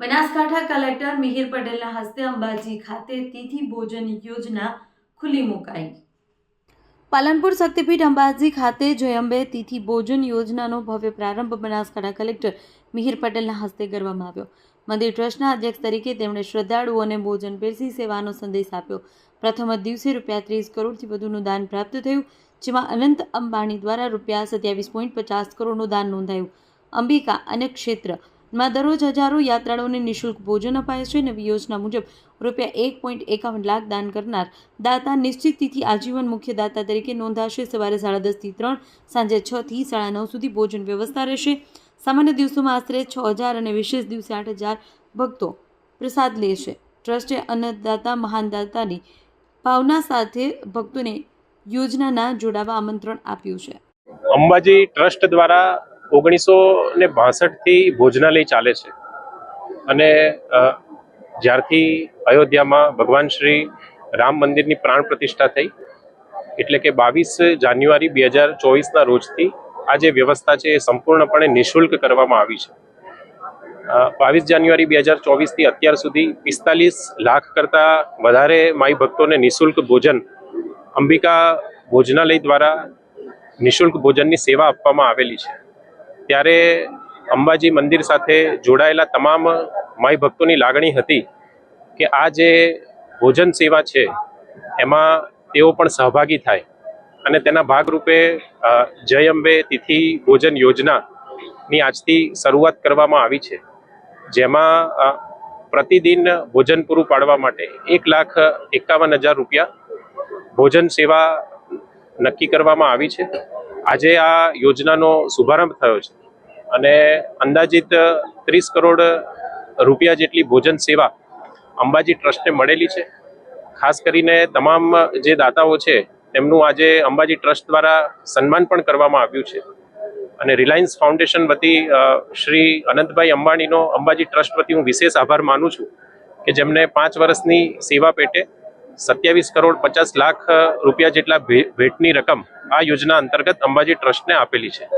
Banaskantha collector Mihir પટેલના હસ્તે અંબાજી ખાતે તિથિ ભોજન યોજના ખુલ્લી મુકાઈ. પાલનપુર શક્તિપીઠ અંબાજી ખાતે જય અંબે તિથિ ભોજન યોજનાનો ભવ્ય પ્રારંભ બનાસકાંઠા કલેક્ટર મિહિર પટેલના હસ્તે કરવામાં આવ્યો. મંદિર ટ્રસ્ટના અધ્યક્ષ તરીકે તેમણે શ્રદ્ધાળુઓને ભોજન પીરસી સેવાનો સંદેશ આપ્યો. પ્રથમ જ દિવસે રૂપિયા ત્રીસ કરોડથી વધુનું દાન પ્રાપ્ત થયું, જેમાં અનંત અંબાણી દ્વારા રૂપિયા સત્યાવીસ પોઈન્ટ પચાસ કરોડનું દાન નોંધાયું. અંબિકા અને ક્ષેત્રમાં દરરોજ હજારો યાત્રાળુઓને નિઃશુલ્ક ભોજન અપાય છે નવી યોજના મુજબ રૂપિયા એક પોઈન્ટ એકાવન લાખ દાન કરનાર દાતા નિશ્ચિત તિથિ આજીવન મુખ્ય દાતા તરીકે નોંધાશે. સવારે સાડા દસથી ત્રણ, સાંજે છ થી સાડા નવ સુધી ભોજન વ્યવસ્થા રહેશે. સામાન્ય દિવસોમાં આશરે છ હજાર અને વિશેષ દિવસે આઠ હજાર ભક્તો પ્રસાદ લેશે ટ્રસ્ટે અન્નદાતા, મહાન દાતાની ભાવના સાથે ભક્તોને યોજનાના જોડાવા આમંત્રણ આપ્યું છે. અંબાજી ટ્રસ્ટ દ્વારા ઓગણીસો ને બાસઠથી ભોજનાલય ચાલે છે. અને જ્યારથી અયોધ્યામાં ભગવાન શ્રી રામ મંદિરની પ્રાણ પ્રતિષ્ઠા થઈ, એટલે કે બાવીસ જાન્યુઆરી બે હજાર ચોવીસના રોજથી આ જે વ્યવસ્થા છે એ સંપૂર્ણપણે નિઃશુલ્ક કરવામાં આવી છે. બાવીસ જાન્યુઆરી બે હજાર ચોવીસથી અત્યાર સુધી પિસ્તાલીસ લાખ કરતાં વધારે માઈ ભક્તોને નિઃશુલ્ક ભોજન, અંબિકા ભોજનાલય દ્વારા નિઃશુલ્ક ભોજનની સેવા આપવામાં આવેલી છે. ત્યારે અંબાજી મંદિર સાથે જોડાયેલા તમામ માય ભક્તોની લાગણી હતી કે આ જે ભોજન સેવા છે, એમાં તેઓ પણ સહભાગી થાય અને તેના ભાગરૂપે જય અંબે તિથિ ભોજન યોજનાની આજથી શરૂઆત કરવામાં આવી છે. જેમાં પ્રતિદિન ભોજન પૂરું પાડવા માટે એક લાખ એકાવન હજાર રૂપિયા ભોજન સેવા નક્કી કરવામાં આવી છે. આજે આ યોજનાનો શુભારંભ થયો છે. અને અંદાજિત ત્રીસ કરોડ રૂપિયા જેટલી ભોજન સેવા અંબાજી ટ્રસ્ટને મળેલી છે. ખાસ કરીને તમામ જે દાતાઓ છે, તેમનું આજે અંબાજી ટ્રસ્ટ દ્વારા સન્માન પણ કરવામાં આવ્યું છે. અને રિલાયન્સ ફાઉન્ડેશન વતી શ્રી અનંતભાઈ અંબાણીનો અંબાજી ટ્રસ્ટ વતી હું વિશેષ આભાર માનું છું કે જેમને પાંચ વર્ષની સેવા પેટે સત્યાવીસ કરોડ પચાસ લાખ રૂપિયા જેટલા ભેટની રકમ આ યોજના અંતર્ગત અંબાજી ટ્રસ્ટને આપેલી છે.